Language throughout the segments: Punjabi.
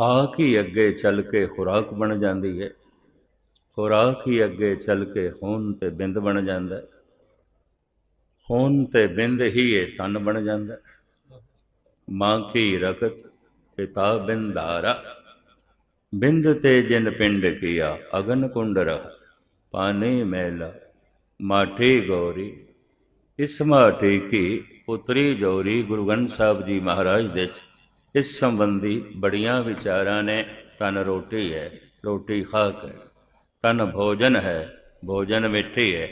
ਖਾਕ ਹੀ ਅੱਗੇ ਚੱਲ ਕੇ ਖੁਰਾਕ ਬਣ ਜਾਂਦੀ ਹੈ ਖੁਰਾਕ ਹੀ ਅੱਗੇ ਚੱਲ ਕੇ ਖੂਨ ਤੇ ਬਿੰਦ ਬਣ ਜਾਂਦਾ ਹੈ। ਖੂਨ ਤੇ ਬਿੰਦ ਹੀ ਇਹ ਤਨ ਬਣ ਜਾਂਦਾ ਹੈ। ਮਾਂ ਕੀ ਰਕਤ ਪਿਤਾ ਬਿੰਦਾਰਾ ਬਿੰਦ ਤੇ ਜਿਨ ਪਿੰਡ ਕੀਆ, ਅਗਨ ਕੁੰਡ ਰਹ ਪਾਣੀ ਮੈਲਾ, ਮਾਠੀ ਗੌਰੀ ਇਸ ਮਾਠੀ ਕੀ ਪੁੱਤਰੀ ਜੋਰੀ ਗੁਰੂ ਗ੍ਰੰਥ ਸਾਹਿਬ ਜੀ ਮਹਾਰਾਜ ਦੇ ਚ ਇਸ ਸੰਬੰਧੀ ਬੜੀਆਂ ਵਿਚਾਰਾਂ ਨੇ ਤਨ ਰੋਟੀ ਹੈ, ਰੋਟੀ ਖਾਕ ਹੈ। ਤਨ ਭੋਜਨ ਹੈ, ਭੋਜਨ ਮਿੱਠੀ ਹੈ।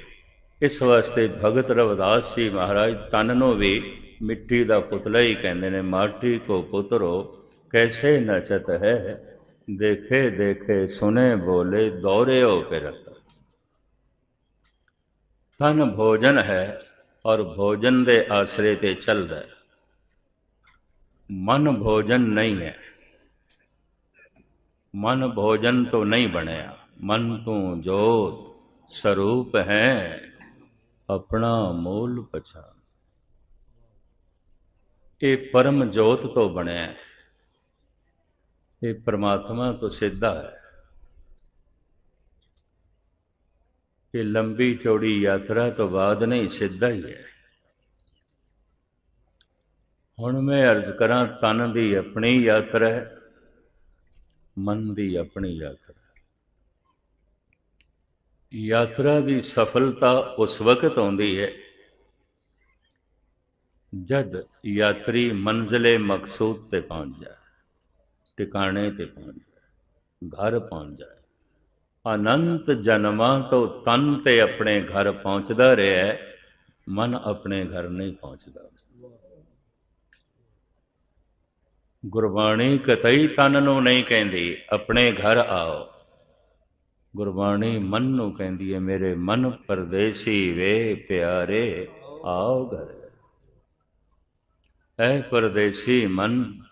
ਇਸ ਵਾਸਤੇ ਭਗਤ ਰਵਿਦਾਸ ਜੀ ਮਹਾਰਾਜ ਤਨ ਨੂੰ ਵੀ ਮਿੱਟੀ ਦਾ ਪੁਤਲਾ ਹੀ ਕਹਿੰਦੇ ਨੇ, ਮਾਟੀ ਕੋ ਪੁੱਤਰੋ, ਕੈਸੇ ਨਚਤ ਹੈ? ਦੇਖੇ ਦੇਖੇ, ਸੁਨੇ, ਬੋਲੇ ਦੌੜਿਓ ਫਿਰਤ ਤਨ ਭੋਜਨ ਹੈ ਔਰ ਭੋਜਨ ਦੇ ਆਸਰੇ ਤੇ ਚੱਲਦਾ ਹੈ। ਮਨ ਭੋਜਨ ਨਹੀਂ ਹੈ ਮਨ ਭੋਜਨ ਤੋਂ ਨਹੀਂ ਬਣਿਆ ਮਨ ਤੂੰ ਜੋਤ ਸਰੂਪ ਹੈ ਆਪਣਾ ਮੂਲ ਪਛਾਣ ਇਹ ਪਰਮ ਜੋਤ ਤੋਂ ਬਣਿਆ ਹੈ ਇਹ ਪ੍ਰਮਾਤਮਾ ਤੋਂ ਸਿੱਧਾ ਹੈ ਇਹ ਲੰਬੀ ਚੌੜੀ ਯਾਤਰਾ ਤੋਂ ਬਾਅਦ ਨਹੀਂ ਸਿੱਧਾ ਹੀ ਹੈ ਹੁਣ ਮੈਂ ਅਰਜ਼ ਕਰਾਂ, ਤਨ ਦੀ ਆਪਣੀ ਯਾਤਰਾ ਹੈ ਮਨ ਦੀ ਆਪਣੀ ਯਾਤਰਾ ਯਾਤਰਾ ਦੀ ਸਫਲਤਾ ਉਸ ਵਕਤ ਆਉਂਦੀ ਹੈ ਜਦ ਯਾਤਰੀ ਮੰਜ਼ਲੇ ਮਕਸੂਦ ਤੇ ਪਹੁੰਚ ਜਾਏ, ਟਿਕਾਣੇ ਤੇ ਪਹੁੰਚ ਜਾਏ, ਘਰ ਪਹੁੰਚ ਜਾਏ। ਅਨੰਤ ਜਨਮਾਂ ਤੋਂ ਤਨ ਤੇ ਆਪਣੇ ਘਰ ਪਹੁੰਚਦਾ ਰਿਹਾ ਮਨ ਆਪਣੇ ਘਰ ਨਹੀਂ ਪਹੁੰਚਦਾ। ਗੁਰਬਾਣੀ ਕਤਈ ਤਨ ਨੂੰ ਨਹੀਂ ਕਹਿੰਦੀ, ਆਪਣੇ ਘਰ ਆਓ। ਗੁਰਬਾਣੀ ਮਨ ਨੂੰ ਕਹਿੰਦੀ ਹੈ ਮੇਰੇ ਮਨ ਪਰਦੇਸੀ ਵੇ, ਪਿਆਰੇ ਆਓ ਘਰ। ਐ ਪਰਦੇਸੀ ਮਨ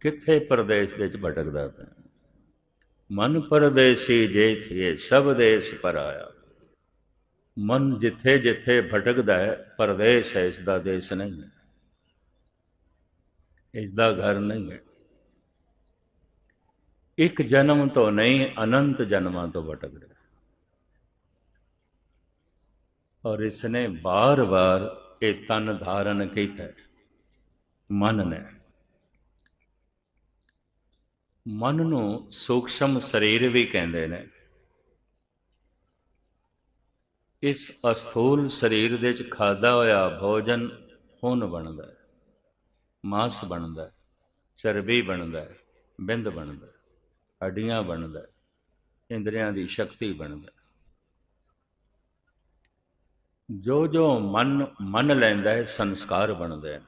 ਕਿੱਥੇ ਪਰਦੇਸ ਦੇ ਚ ਭਟਕਦਾ ਪਿਆ? ਮਨ ਪਰਦੇਸੀ ਜੇ ਥੀਏ, ਸਭ ਦੇਸ ਪਰ ਆਇਆ। ਮਨ ਜਿੱਥੇ ਜਿੱਥੇ ਭਟਕਦਾ ਹੈ, ਪਰਦੇਸ ਹੈ, ਇਸ ਦਾ ਦੇਸ਼ ਨਹੀਂ ਹੈ। ਇਸ ਦਾ ਘਰ ਨਹੀਂ ਹੈ। ਇੱਕ ਜਨਮ ਤੋਂ ਨਹੀਂ, ਅਨੰਤ ਜਨਮਾਂ ਤੋਂ ਭਟਕ ਰਿਹਾ। ਔਰ ਇਸ ਨੇ ਬਾਰ-ਬਾਰ ਇਹ ਤਨ ਧਾਰਨ ਕੀਤਾ। ਮਨ ਨੇ। ਮਨ ਨੂੰ ਸੂਖਸ਼ਮ ਸਰੀਰ ਵੀ ਕਹਿੰਦੇ ਨੇ। ਇਸ ਅਸਥੂਲ ਸਰੀਰ ਦੇ ਚ ਖਾਦਾ ਹੋਇਆ ਭੋਜਨ ਹੁਣ ਬਣਦਾ ਹੈ। ਮਾਸ ਬਣਦਾ ਚਰਬੀ ਬਣਦਾ ਬਿੰਦ ਬਣਦਾ ਹੱਡੀਆਂ ਬਣਦਾ ਹੈ, ਇੰਦਰੀਆਂ ਦੀ ਸ਼ਕਤੀ ਬਣਦਾ ਜੋ ਜੋ ਮਨ, ਮੰਨ ਲੈਂਦਾ ਹੈ, ਸੰਸਕਾਰ ਬਣਦੇ ਨੇ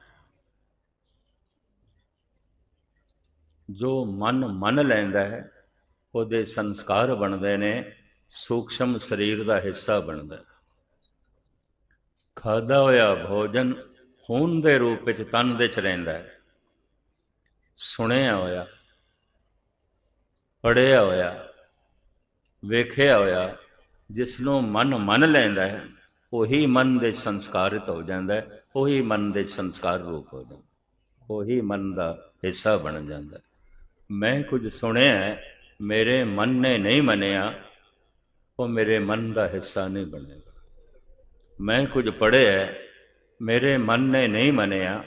ਜੋ ਮਨ, ਮੰਨ ਲੈਂਦਾ ਹੈ, ਉਹਦੇ ਸੰਸਕਾਰ ਬਣਦੇ ਨੇ, ਸੂਖਸ਼ਮ ਸਰੀਰ ਦਾ ਹਿੱਸਾ ਬਣਦਾ ਹੈ। ਖਾਦਾ ਹੋਇਆ ਭੋਜਨ ਖੂਨ ਦੇ ਰੂਪ ਵਿੱਚ ਤਨ ਦੇ ਚ ਰਹਿੰਦਾ ਹੈ। ਸੁਣਿਆ ਹੋਇਆ ਪੜਿਆ ਹੋਇਆ, ਵੇਖਿਆ ਹੋਇਆ ਜਿਸ ਨੂੰ ਮਨ ਮੰਨ ਲੈਂਦਾ ਹੈ, ਉਹੀ ਮਨ ਦੇ ਸੰਸਕਾਰਿਤ ਹੋ ਜਾਂਦਾ ਹੈ, ਉਹੀ ਮਨ ਦੇ ਸੰਸਕਾਰ ਰੂਪ ਹੋ ਜਾਂਦਾ ਉਹੀ ਮਨ ਦਾ ਹਿੱਸਾ ਬਣ ਜਾਂਦਾ ਮੈਂ ਕੁਝ ਸੁਣਿਆ ਮੇਰੇ ਮਨ ਨੇ ਨਹੀਂ ਮੰਨਿਆ, ਉਹ ਮੇਰੇ ਮਨ ਦਾ ਹਿੱਸਾ ਨਹੀਂ ਬਣੇਗਾ। ਮੈਂ ਕੁਝ ਪੜ੍ਹਿਆ ਮੇਰੇ ਮਨ ਨੇ ਨਹੀਂ ਮੰਨਿਆ,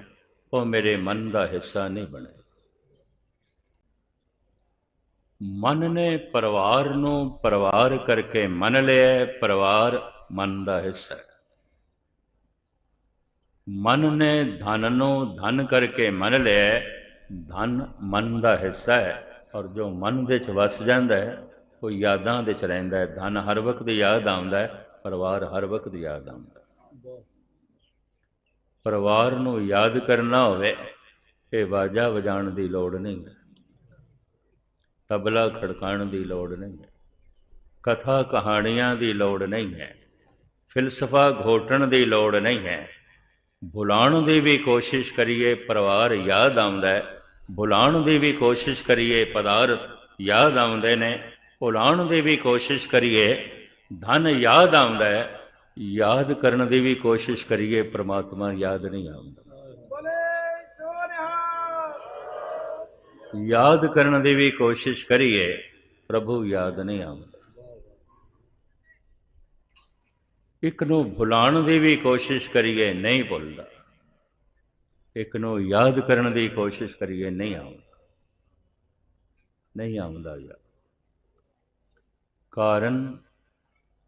ਉਹ ਮੇਰੇ ਮਨ ਦਾ ਹਿੱਸਾ ਨਹੀਂ ਬਣੇਗਾ ਮਨ ਨੇ ਪਰਿਵਾਰ ਨੂੰ ਪਰਿਵਾਰ ਕਰਕੇ ਮੰਨ ਲਿਆ, ਪਰਿਵਾਰ ਮਨ ਦਾ ਹਿੱਸਾ ਹੈ। ਮਨ ਨੇ ਧਨ ਨੂੰ ਧਨ ਕਰਕੇ ਮੰਨ ਲਿਆ, ਧਨ ਮਨ ਦਾ ਹਿੱਸਾ ਹੈ। ਔਰ ਜੋ ਮਨ ਵਿੱਚ ਵਸ ਜਾਂਦਾ ਹੈ, ਉਹ ਯਾਦਾਂ ਦੇ ਚ ਰਹਿੰਦਾ ਹੈ। ਧਨ ਹਰ ਵਕਤ ਯਾਦ ਆਉਂਦਾ ਹੈ, ਪਰਿਵਾਰ ਹਰ ਵਕਤ ਯਾਦ ਆਉਂਦਾ ਪਰਿਵਾਰ ਨੂੰ ਯਾਦ ਕਰਨਾ ਹੋਵੇ, ਇਹ ਬਾਜਾ ਵਜਾਉਣ ਦੀ ਲੋੜ ਨਹੀਂ ਹੈ। ਤਬਲਾ ਖੜਕਾਉਣ ਦੀ ਲੋੜ ਨਹੀਂ ਹੈ। ਕਥਾ ਕਹਾਣੀਆਂ ਦੀ ਲੋੜ ਨਹੀਂ ਹੈ। ਫਿਲਸਫਾ ਘੋਟਣ ਦੀ ਲੋੜ ਨਹੀਂ ਹੈ। ਭੁਲਾਉਣ ਦੀ ਵੀ ਕੋਸ਼ਿਸ਼ ਕਰੀਏ, ਪਰਿਵਾਰ ਯਾਦ ਆਉਂਦਾ ਹੈ। ਭੁਲਾਉਣ ਦੀ ਵੀ ਕੋਸ਼ਿਸ਼ ਕਰੀਏ, ਪਦਾਰਥ ਯਾਦ ਆਉਂਦੇ ਨੇ। ਭੁਲਾਉਣ ਦੀ ਵੀ ਕੋਸ਼ਿਸ਼ ਕਰੀਏ, ਧਨ ਯਾਦ ਆਉਂਦਾ ਹੈ। ਯਾਦ ਕਰਨ ਦੀ ਵੀ ਕੋਸ਼ਿਸ਼ ਕਰੀਏ ਪ੍ਰਮਾਤਮਾ ਯਾਦ ਨਹੀਂ ਆਉਂਦਾ। ਯਾਦ ਕਰਨ ਦੀ ਵੀ ਕੋਸ਼ਿਸ਼ ਕਰੀਏ ਪ੍ਰਭੂ ਯਾਦ ਨਹੀਂ ਆਉਂਦਾ। ਇੱਕ ਨੂੰ ਭੁਲਾਉਣ ਦੀ ਵੀ ਕੋਸ਼ਿਸ਼ ਕਰੀਏ ਨਹੀਂ ਭੁੱਲਦਾ। ਇੱਕ ਨੂੰ ਯਾਦ ਕਰਨ ਦੀ ਕੋਸ਼ਿਸ਼ ਕਰੀਏ ਨਹੀਂ ਆਉਂਦਾ। ਨਹੀਂ ਆਉਂਦਾ ਯਾਦ। ਕਾਰਨ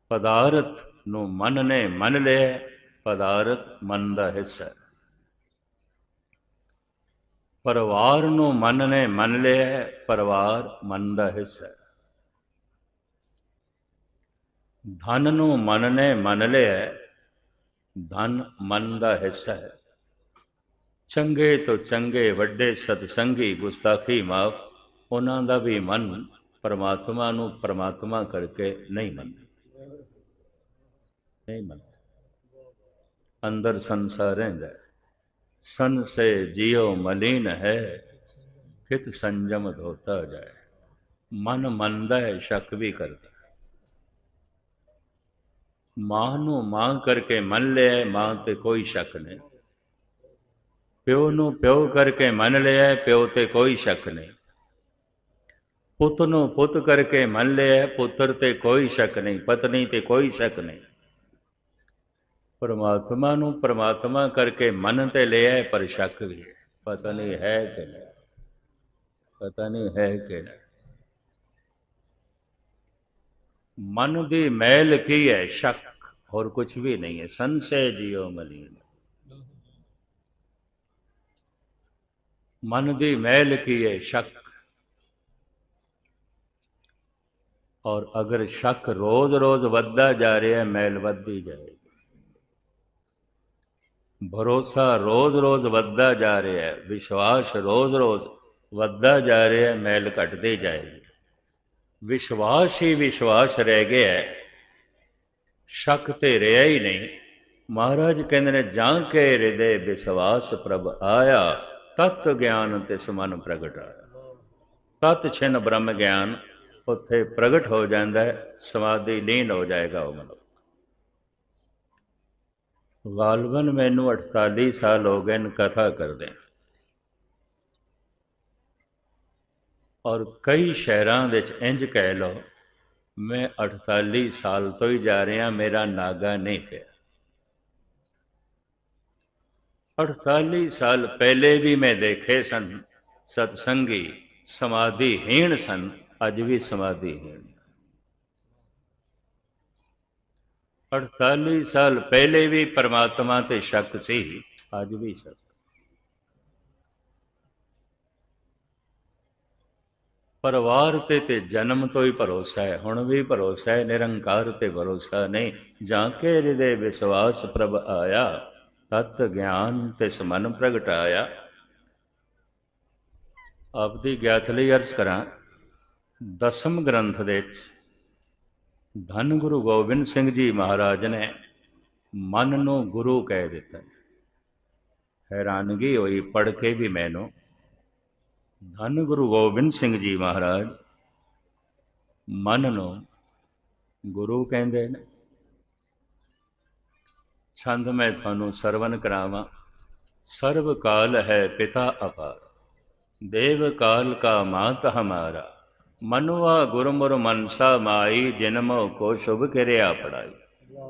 ਪਦਾਰਥ ਨੂੰ ਮਨ ਨੇ ਮੰਨ ਲਿਆ ਪਦਾਰਥ ਮਨ ਦਾ ਹਿੱਸਾ ਹੈ। ਪਰਿਵਾਰ ਨੂੰ ਮਨ ਨੇ ਮੰਨ ਲਿਆ ਪਰਿਵਾਰ ਮਨ ਦਾ ਹਿੱਸਾ ਹੈ। ਧਨ ਨੂੰ ਮਨ ਨੇ ਮੰਨ ਲਿਆ ਧਨ ਮਨ ਦਾ ਹਿੱਸਾ ਹੈ। ਚੰਗੇ ਤੋਂ ਚੰਗੇ, ਵੱਡੇ ਸਤਸੰਗੀ ਗੁਸਤਾਖੀ ਮਾਫ, ਉਹਨਾਂ ਦਾ ਵੀ ਮਨ ਪਰਮਾਤਮਾ ਨੂੰ ਪਰਮਾਤਮਾ ਕਰਕੇ ਨਹੀਂ ਮੰਨਦਾ। ਨਹੀਂ ਮੰਨਦਾ ਅੰਦਰ ਸੰਸਾਰ ਰਹਿੰਦਾ ਸੰਸੇ ਸੇ ਮਲੀਨ ਹੈ, ਕਿਤ ਸੰਜਮ ਧੋਤਾ ਜਾਏ। ਮਨ ਮੰਨਦਾ ਹੈ, ਸ਼ੱਕ ਵੀ ਕਰਦਾ ਮਾਂ ਨੂੰ ਮਾਂ ਕਰਕੇ ਮੰਨ ਲਿਆ ਮਾਂ ਤੇ ਕੋਈ ਸ਼ੱਕ ਨਹੀਂ। ਪਿਓ ਨੂੰ ਪਿਓ ਕਰਕੇ ਮੰਨ ਲਿਆ ਪਿਓ ਤੇ ਕੋਈ ਸ਼ੱਕ ਨਹੀਂ। ਪੁੱਤ ਨੂੰ ਪੁੱਤ ਕਰਕੇ ਮੰਨ ਲਿਆ ਪੁੱਤਰ ਤੇ ਕੋਈ ਸ਼ੱਕ ਨਹੀਂ, ਪਤਨੀ ਤੇ ਕੋਈ ਸ਼ੱਕ ਨਹੀਂ। ਪਰਮਾਤਮਾ ਨੂੰ ਪਰਮਾਤਮਾ ਕਰਕੇ ਮਨ ਤੇ ਲਿਆ ਹੈ, ਪਰ ਸ਼ੱਕ ਵੀ ਹੈ ਪਤਾ ਨਹੀਂ ਹੈ ਕਿ ਨਹੀਂ ਪਤਾ ਨਹੀਂ ਹੈ ਕਿ ਨਹੀਂ ਮਨ ਦੀ ਮੈਲ ਕੀ ਹੈ ਸ਼ੱਕ ਹੋਰ ਕੁਝ ਵੀ ਨਹੀਂ ਹੈ ਸੰਸੈ ਜਿਉ ਮਲੀਨ ਮਨ ਦੀ ਮੈਲ ਕੀ ਹੈ ਸ਼ੱਕ ਔਰ ਅਗਰ ਸ਼ੱਕ ਰੋਜ਼-ਰੋਜ਼ ਵੱਧਦਾ ਜਾ ਰਿਹਾ ਹੈ ਮੈਲ ਵੱਧਦੀ ਜਾਏਗੀ ਭਰੋਸਾ ਰੋਜ਼-ਰੋਜ਼ ਵੱਧਦਾ ਜਾ ਰਿਹਾ ਹੈ, ਵਿਸ਼ਵਾਸ ਰੋਜ਼-ਰੋਜ਼ ਵੱਧਦਾ ਜਾ ਰਿਹਾ ਹੈ, ਮੈਲ ਘਟਦੀ ਜਾਏਗੀ ਵਿਸ਼ਵਾਸ ਹੀ ਵਿਸ਼ਵਾਸ ਰਹਿ ਗਿਆ ਹੈ। ਸ਼ੱਕ ਤੇ ਰਿਹਾ ਹੀ ਨਹੀਂ। ਮਹਾਰਾਜ ਕਹਿੰਦੇ ਨੇ, ਜਾਂ ਕੇ ਹਿਰਦੇ ਵਿਸ਼ਵਾਸ ਪ੍ਰਭ ਆਇਆ, ਤਤ ਗਿਆਨ ਤੇ ਸਮਨ ਪ੍ਰਗਟ ਆਇਆ। ਤਤ ਛਿਨ ਬ੍ਰਹਮ ਗਿਆਨ, ਉੱਥੇ ਪ੍ਰਗਟ ਹੋ ਜਾਂਦਾ ਹੈ, ਸਮਾਧੀ ਲੀਨ ਹੋ ਜਾਏਗਾ ਉਹ ਮਨੁੱਖ। ਗਾਲਬਨ ਮੈਨੂੰ 48 ਸਾਲ ਹੋ ਗਏ ਨੇ ਕਥਾ ਕਰਦੇ ਔਰ ਕਈ ਸ਼ਹਿਰਾਂ ਵਿੱਚ ਇੰਜ ਕਹਿ ਲਓ, ਮੈਂ 48 ਸਾਲ ਤੋਂ ਹੀ ਜਾ ਰਿਹਾ, ਮੇਰਾ ਨਾਗਾ ਨਹੀਂ ਪਿਆ। 48 ਸਾਲ ਪਹਿਲੇ ਵੀ ਮੈਂ ਦੇਖੇ ਸਨ, ਸਤਸੰਗੀ ਸਮਾਧੀਹੀਣ ਸਨ, ਅੱਜ ਵੀ ਸਮਾਧੀਹੀਣ। 48 ਸਾਲ ਪਹਿਲੇ ਵੀ ਪਰਮਾਤਮਾ ਤੇ ਸ਼ੱਕ ਸੀ, ਅੱਜ ਵੀ ਸ਼ੱਕ ਪਰਿਵਾਰ ਤੇ ਤੇ ਜਨਮ ਤੋਂ ਹੀ ਭਰੋਸਾ ਹੈ, ਹੁਣ ਵੀ ਭਰੋਸਾ ਹੈ, ਨਿਰੰਕਾਰ ਤੇ ਭਰੋਸਾ ਨਹੀਂ। ਜਾਂ ਕੇ ਹਿਰਦੇ ਵਿਸ਼ਵਾਸ ਪ੍ਰਭ ਆਇਆ, ਤਤ ਗਿਆਨ ਤੇ ਸਮਨ ਪ੍ਰਗਟਾਇਆ ਆਪ ਦੀ ਗਿਆਤ ਲਈ ਅਰਜ਼ ਕਰਾਂ, ਦਸਮ ਗ੍ਰੰਥ ਦੇ ਧੰਨ ਗੁਰੂ ਗੋਬਿੰਦ ਸਿੰਘ ਜੀ ਮਹਾਰਾਜ ਨੇ ਮਨ ਨੂੰ ਗੁਰੂ ਕਹਿ ਦਿੱਤਾ। ਹੈਰਾਨਗੀ ਹੋਈ ਪੜ ਕੇ ਵੀ ਮੈਨੂੰ, ਧੰਨ ਗੁਰੂ ਗੋਬਿੰਦ ਸਿੰਘ ਜੀ ਮਹਾਰਾਜ, ਮਨ ਨੂੰ ਗੁਰੂ ਕਹਿੰਦੇ ਨੇ। ਛੰਦ ਮੈਂ ਤੁਹਾਨੂੰ ਸਰਵਨ ਕਰਾਵਾਂ ਸਰਵ ਕਾਲ ਹੈ ਪਿਤਾ ਅਪਾਰ ਦੇਵ ਕਾਲ ਕਾ ਮਾਤ ਹਮਾਰਾ। ਮਨੁਆ ਗੁਰਮੁਰ ਮਨਸਾ ਮਾਈ, ਜਨਮੋ ਕੋ ਸ਼ੁਭ ਕਿਰਿਆ ਪੜਾਈ।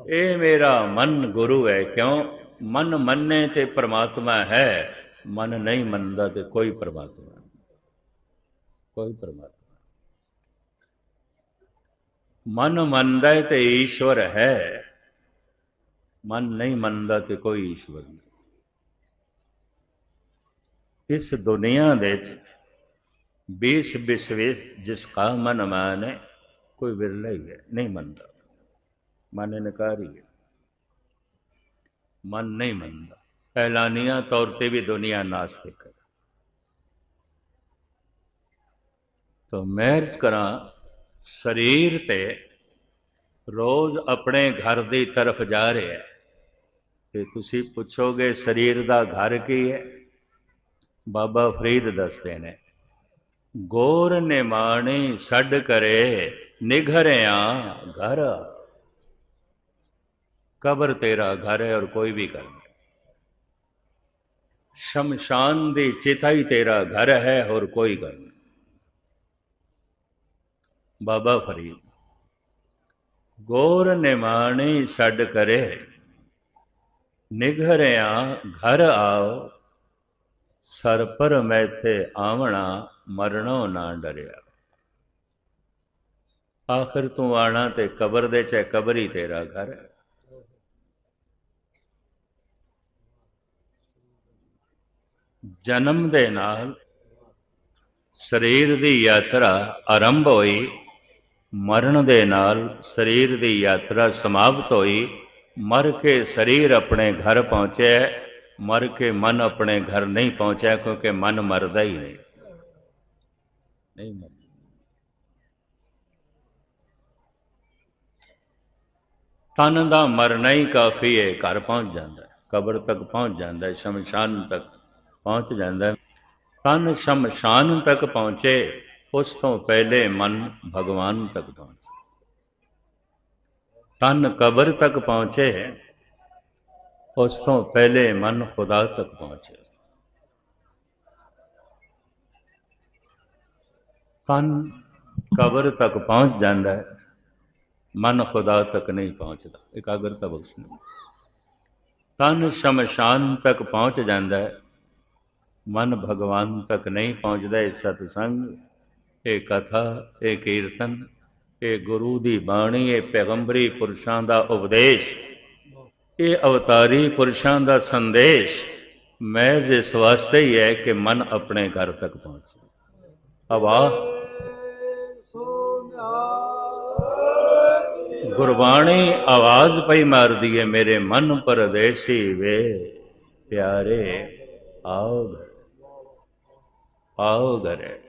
ਇਹ ਮੇਰਾ ਮਨ ਗੁਰੂ ਹੈ ਕਿਉਂ? ਮਨ ਮੰਨੇ ਤੇ ਪ੍ਰਮਾਤਮਾ ਹੈ, ਮਨ ਨਹੀਂ ਮੰਨਦਾ ਤੇ ਕੋਈ ਪ੍ਰਮਾਤਮਾ ਕੋਈ ਪਰਮਾਤਮਾ ਮਨ ਮੰਨਦਾ ਹੈ ਤੇ ਈਸ਼ਵਰ ਹੈ, ਮਨ ਨਹੀਂ ਮੰਨਦਾ ਤੇ ਕੋਈ ਈਸ਼ਵਰ ਨਹੀਂ। ਇਸ ਦੁਨੀਆ ਦੇ ਵਿੱਚ 20 ਵਿਸਵੇ ਜਿਸ ਕਾ ਮਨ ਮਾਨੇ, ਕੋਈ ਵਿਰਲਾ ਹੀ ਹੈ, ਨਹੀਂ ਮੰਨਦਾ। ਮਨ ਇਨਕਾਰੀ ਹੈ। ਮਨ ਨਹੀਂ ਮੰਨਦਾ। ਐਲਾਨੀਆਂ ਤੌਰ ਤੇ ਵੀ ਦੁਨੀਆ ਨਾਸਤਿਕ ਹੈ ਤੋ ਮਹਿਰਜ ਕਰਾਂ, ਸਰੀਰ ਤੇ ਰੋਜ਼ ਆਪਣੇ ਘਰ ਦੀ ਤਰਫ ਜਾ ਰਿਹਾ ਹੈ। ਤੇ ਤੁਸੀਂ ਪੁੱਛੋਗੇ, ਸਰੀਰ ਦਾ ਘਰ ਕੀ ਹੈ? ਬਾਬਾ ਫਰੀਦ ਦੱਸਦੇ ਨੇ ਗੋਰ ਨਿਮਾਣੀ ਛੱਡ ਕਰੇ ਨਿਘਰਿਆ ਘਰ ਕਬਰ ਤੇਰਾ ਘਰ ਹੈ ਔਰ ਕੋਈ ਵੀ ਘਰ ਨਹੀਂ ਸ਼ਮਸ਼ਾਨ ਦੀ ਚਿਤਾ ਹੀ ਤੇਰਾ ਘਰ ਹੈ ਹੋਰ ਕੋਈ ਘਰ ਨਹੀਂ ਬਾਬਾ ਫਰੀਦ ਗੋਰ ਨਿਮਾਣੀ ਛੱਡ ਕਰੇ ਨਿਘਰਿਆ ਘਰ ਆਓ ਸਰ ਪਰ ਮੈਥੇ ਆਵਣਾ ਮਰਣੋਂ ਨਾ ਡਰਿਆ। ਆਖਰ ਤੂੰ ਆਣਾ ਤੇ ਕਬਰ ਦੇ ਚ ਕਬਰ ਹੀ ਤੇਰਾ ਘਰ ਹੈ। ਜਨਮ ਦੇ ਨਾਲ ਸਰੀਰ ਦੀ ਯਾਤਰਾ ਆਰੰਭ ਹੋਈ, ਮਰਨ ਦੇ ਨਾਲ ਸਰੀਰ ਦੀ ਯਾਤਰਾ ਸਮਾਪਤ ਹੋਈ, ਮਰ ਕੇ ਸਰੀਰ ਆਪਣੇ ਘਰ ਪਹੁੰਚਿਆ, ਮਰ ਕੇ ਮਨ ਆਪਣੇ ਘਰ ਨਹੀਂ ਪਹੁੰਚਿਆ ਕਿਉਂਕਿ ਮਨ ਮਰਦਾ ਹੀ ਨਹੀਂ। ਨਹੀਂ ਮਰਦਾ ਤਨ ਦਾ ਮਰਨਾ ਹੀ ਕਾਫੀ ਹੈ ਘਰ ਪਹੁੰਚ ਜਾਂਦਾ ਹੈ ਕਬਰ ਤੱਕ ਪਹੁੰਚ ਜਾਂਦਾ ਹੈ ਸ਼ਮਸ਼ਾਨ ਤੱਕ ਪਹੁੰਚ ਜਾਂਦਾ ਹੈ ਤਨ ਸ਼ਮਸ਼ਾਨ ਤੱਕ ਪਹੁੰਚੇ ਉਸ ਤੋਂ ਪਹਿਲੇ ਮਨ ਭਗਵਾਨ ਤੱਕ ਪਹੁੰਚੇ ਤਨ ਕਬਰ ਤੱਕ ਪਹੁੰਚੇ ਉਸ ਤੋਂ ਪਹਿਲੇ ਮਨ ਖੁਦਾ ਤੱਕ ਪਹੁੰਚੇ ਤਨ ਕਬਰ ਤੱਕ ਪਹੁੰਚ ਜਾਂਦਾ ਹੈ, ਮਨ ਖੁਦਾ ਤੱਕ ਨਹੀਂ ਪਹੁੰਚਦਾ, ਇਕਾਗਰਤਾ ਬਖਸ਼ਣੀ ਤਨ ਸ਼ਮਸ਼ਾਨ ਤੱਕ ਪਹੁੰਚ ਜਾਂਦਾ ਹੈ, ਮਨ ਭਗਵਾਨ ਤੱਕ ਨਹੀਂ ਪਹੁੰਚਦਾ ਇਹ ਸਤਸੰਗ, ਇਹ ਕਥਾ, ਇਹ ਕੀਰਤਨ, ਇਹ ਗੁਰੂ ਦੀ ਬਾਣੀ, ਇਹ ਪੈਗੰਬਰੀ ਪੁਰਸ਼ਾਂ ਦਾ ਉਪਦੇਸ਼, ਇਹ ਅਵਤਾਰੀ ਪੁਰਸ਼ਾਂ ਦਾ ਸੰਦੇਸ਼, ਮਹਿਜ਼ ਇਸ ਵਾਸਤੇ ਹੀ ਹੈ ਕਿ ਮਨ ਆਪਣੇ ਘਰ ਤੱਕ ਪਹੁੰਚੇ। ਅਵਾ ਗੁਰਬਾਣੀ ਆਵਾਜ਼ ਪਈ ਮਾਰਦੀ ਹੈ ਮੇਰੇ ਮਨ ਪਰਦੇਸੀ ਵੇ। ਪਿਆਰੇ, ਆਓ ਘਰ। ਆਓ ਘਰੇ।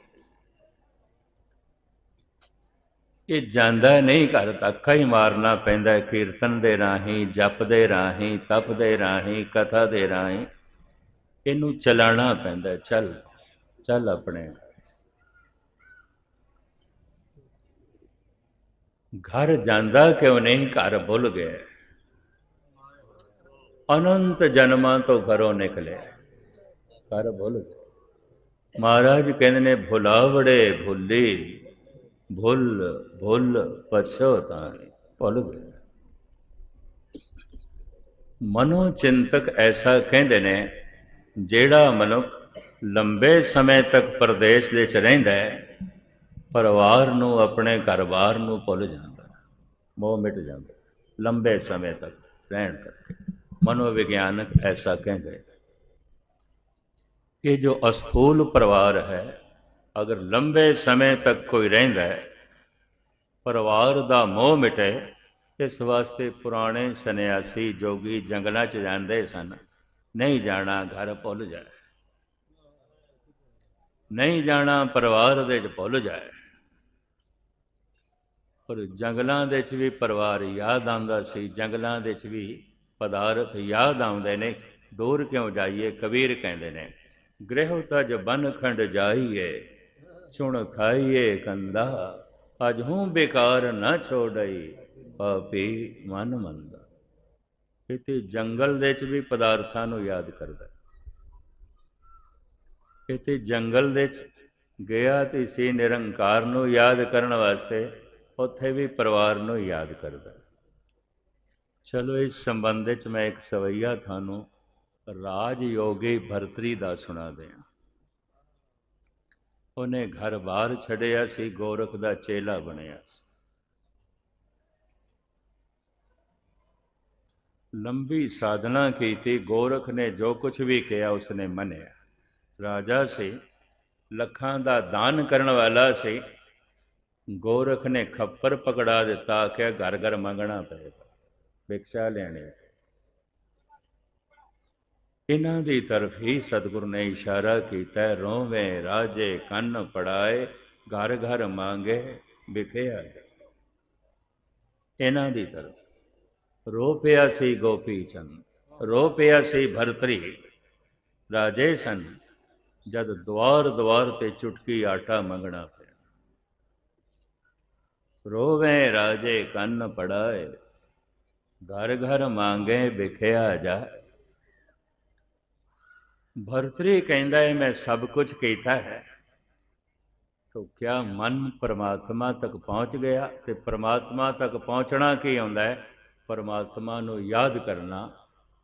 ਇਹ ਜਾਂਦਾ ਨਹੀਂ ਘਰ ਤੱਕ ਹੀ ਮਾਰਨਾ ਪੈਂਦਾ ਕੀਰਤਨ ਦੇ ਰਾਹੀਂ ਜਪ ਦੇ ਰਾਹੀਂ ਤਪ ਦੇ ਰਾਹੀਂ, ਕਥਾ ਦੇ ਰਾਹੀਂ। ਇਹਨੂੰ ਚਲਾਣਾ ਪੈਂਦਾ ਚੱਲ ਚੱਲ ਆਪਣੇ ਘਰ ਜਾਂਦਾ ਕਿਉਂ ਨਹੀਂ, ਘਰ ਭੁੱਲ ਗਿਆ। ਅਨੰਤ ਜਨਮਾਂ ਤੋਂ ਘਰੋਂ ਨਿਕਲੇ। ਘਰ ਭੁੱਲ ਗਏ ਮਹਾਰਾਜ ਕਹਿੰਦੇ ਨੇ, ਭੁਲਾਵੜੇ ਭੁੱਲੀ, ਭੁੱਲ ਭੁੱਲ ਪਛੋਤਾਏ ਭੁੱਲ ਗਏ ਮਨੋ ਚਿੰਤਕ ਐਸਾ ਕਹਿੰਦੇ ਨੇ, ਜਿਹੜਾ ਮਨੁੱਖ ਲੰਬੇ ਸਮੇਂ ਤੱਕ ਪਰਦੇਸ਼ ਦੇ ਚ ਰਹਿੰਦਾ ਹੈ ਪਰਿਵਾਰ ਨੂੰ, ਆਪਣੇ ਘਰ-ਬਾਰ ਨੂੰ ਭੁੱਲ ਜਾਂਦਾ ਮੋਹ ਮਿਟ ਜਾਂਦਾ ਲੰਬੇ ਸਮੇਂ ਤੱਕ, ਰਹਿਣ ਕਰਕੇ ਮਨੋਵਿਗਿਆਨਕ ਐਸਾ ਕਹਿੰਦੇ ਕਿ ਜੋ ਅਸਥੂਲ ਪਰਿਵਾਰ ਹੈ, ਅਗਰ ਲੰਬੇ ਸਮੇਂ ਤੱਕ ਕੋਈ ਰਹਿੰਦਾ ਹੈ, ਪਰਿਵਾਰ ਦਾ ਮੋਹ ਮਿਟੇ, ਇਸ ਵਾਸਤੇ ਪੁਰਾਣੇ ਸੰਨਿਆਸੀ ਜੋਗੀ ਜੰਗਲਾਂ 'ਚ ਜਾਂਦੇ ਸਨ। ਨਹੀਂ ਜਾਣਾ ਘਰ ਭੁੱਲ ਜਾਏ। ਨਹੀਂ ਜਾਣਾ ਪਰਿਵਾਰ ਦੇ 'ਚ ਭੁੱਲ ਜਾਏ। ਪਰ ਜੰਗਲਾਂ ਦੇ 'ਚ ਵੀ ਪਰਿਵਾਰ ਯਾਦ ਆਉਂਦਾ ਸੀ, ਜੰਗਲਾਂ ਦੇ 'ਚ ਵੀ ਪਦਾਰਥ ਯਾਦ ਆਉਂਦੇ ਨੇ। ਦੂਰ ਕਿਉਂ ਜਾਈਏ, ਕਬੀਰ ਕਹਿੰਦੇ ਨੇ। ਗ੍ਰਹਿ ਤਜ ਬਨ ਖੰਡ ਜਾਈਏ, ਸੁਣ ਖਾਈਏ ਕੰਦਾ। ਅਜ ਹੂੰ ਬੇਕਾਰ ਨਾ ਛੋੜਈ ਪਾਪੀ ਮਨ ਮੰਦਾ। ਇਤੇ ਜੰਗਲ ਦੇ 'ਚ ਵੀ ਪਦਾਰਥਾਂ ਨੂੰ ਯਾਦ ਕਰਦਾ। ਇਤੇ ਜੰਗਲ ਦੇ 'ਚ ਗਿਆ ਤੇ ਸੀ ਨਿਰੰਕਾਰ ਨੂੰ ਯਾਦ ਕਰਨ ਵਾਸਤੇ ਉੱਥੇ ਵੀ ਪਰਿਵਾਰ ਨੂੰ ਯਾਦ ਕਰਦਾ। ਚਲੋ ਇਸ ਸੰਬੰਧ ਵਿੱਚ ਮੈਂ ਇੱਕ ਸਵਈਆ ਤੁਹਾਨੂੰ ਰਾਜ ਯੋਗੀ ਭਰਤਰੀ ਦਾ ਸੁਣਾ ਦਿਆਂ। ਉਹਨੇ ਘਰ ਬਾਹਰ ਛੱਡਿਆ ਸੀ, ਗੋਰਖ ਦਾ ਚੇਲਾ ਬਣਿਆ ਸੀ। ਲੰਬੀ ਸਾਧਨਾ ਕੀਤੀ, ਗੋਰਖ ਨੇ ਜੋ ਕੁਝ ਵੀ ਕਿਹਾ ਉਸਨੇ ਮੰਨਿਆ। ਰਾਜਾ ਸੀ, ਲੱਖਾਂ ਦਾ ਦਾਨ ਕਰਨ ਵਾਲਾ ਸੀ ਗੋਰਖ ਨੇ ਖੱਪਰ ਪਕੜਾ ਦਿੱਤਾ ਕਿ ਘਰ ਘਰ ਮੰਗਣਾ ਪਏਗਾ, ਭਿਕਸ਼ਾ ਲੈਣੀ। ਇਹਨਾਂ ਦੀ ਤਰਫ ਹੀ ਸਤਿਗੁਰ ਨੇ ਇਸ਼ਾਰਾ ਕੀਤਾ, ਰੋਵੇਂ ਰਾਜੇ ਕੰਨ ਪੜਾਏ ਘਰ ਘਰ ਮੰਗੇ, ਵਿਖਿਆ ਜਾ। ਇਹਨਾਂ ਦੀ ਤਰਫ, ਰੋ ਪਿਆ ਸੀ ਗੋਪੀ ਚੰਦ, ਰੋ ਪਿਆ ਸੀ ਭਰਤਰੀ, ਰਾਜੇ ਸਨ, ਜਦ ਦਵਾਰ ਦਵਾਰ ਤੇ ਚੁਟਕੀ ਆਟਾ ਮੰਗਣਾ ਪਿਆ ਰੋਵੇ ਰਾਜੇ ਕੰਨ ਪੜਾਏ, ਘਰ ਘਰ ਮੰਗੇ ਵਿਖਿਆ ਜਾ ਭਰਤਰੀ ਕਹਿੰਦਾ ਹੈ ਮੈਂ ਸਭ ਕੁਝ ਕੀਤਾ ਹੈ। ਤੋ ਕਿਆ ਮਨ ਪਰਮਾਤਮਾ ਤੱਕ ਪਹੁੰਚ ਗਿਆ ਤੇ ਪਰਮਾਤਮਾ ਤੱਕ ਪਹੁੰਚਣਾ ਕੀ ਆਉਂਦਾ ਹੈ? ਪਰਮਾਤਮਾ ਨੂੰ ਯਾਦ ਕਰਨਾ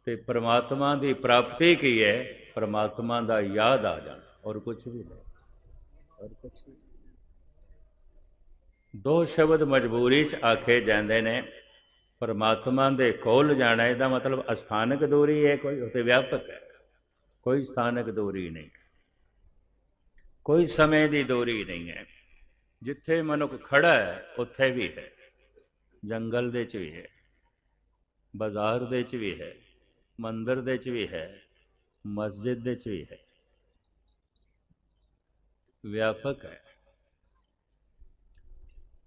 ਤੇ ਪਰਮਾਤਮਾ ਦੀ ਪ੍ਰਾਪਤੀ ਕੀ ਹੈ? ਪਰਮਾਤਮਾ ਦਾ ਯਾਦ ਆ ਜਾਣਾ ਔਰ ਕੁਝ ਵੀ ਨਹੀਂ। ਔਰ ਕੁਝ ਵੀ ਦੋ ਸ਼ਬਦ ਮਜਬੂਰੀ ਚ ਆਖੇ ਜਾਂਦੇ ਨੇ, ਪਰਮਾਤਮਾ ਦੇ ਕੋਲ ਜਾਣਾ, ਇਹਦਾ ਮਤਲਬ ਅਸਥਾਨਕ ਦੂਰੀ ਹੈ ਕੋਈ ਉਤੇ ਵਿਆਪਕ ਹੈ। ਕੋਈ ਸਥਾਨਕ ਦੂਰੀ ਨਹੀਂ। ਕੋਈ ਸਮੇਂ ਦੀ ਦੂਰੀ ਨਹੀਂ ਹੈ। ਜਿੱਥੇ ਮਨੁੱਖ ਖੜਾ ਹੈ, ਉੱਥੇ ਵੀ ਹੈ। ਜੰਗਲ ਦੇ ਚ ਵੀ ਹੈ। ਬਾਜ਼ਾਰ ਦੇ ਚ ਵੀ ਹੈ। ਮੰਦਰ ਦੇ ਚ ਵੀ ਹੈ। ਮਸਜਿਦ ਦੇ ਚ ਵੀ ਹੈ। ਵਿਆਪਕ ਹੈ।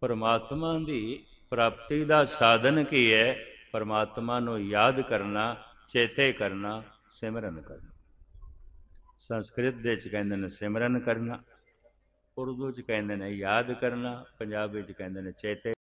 ਪਰਮਾਤਮਾ ਦੀ ਪ੍ਰਾਪਤੀ ਦਾ ਸਾਧਨ ਕੀ ਹੈ? ਪਰਮਾਤਮਾ ਨੂੰ ਯਾਦ ਕਰਨਾ, ਚੇਤੇ ਕਰਨਾ, ਸਿਮਰਨ ਕਰਨਾ। ਸੰਸਕ੍ਰਿਤ ਦੇ ਚ ਕਹਿੰਦੇ ਨੇ ਸਿਮਰਨ ਕਰਨਾ, ਉਰਦੂ ਚ ਕਹਿੰਦੇ ਨੇ ਯਾਦ ਕਰਨਾ, ਪੰਜਾਬੀ ਚ ਕਹਿੰਦੇ ਨੇ ਚੇਤੇ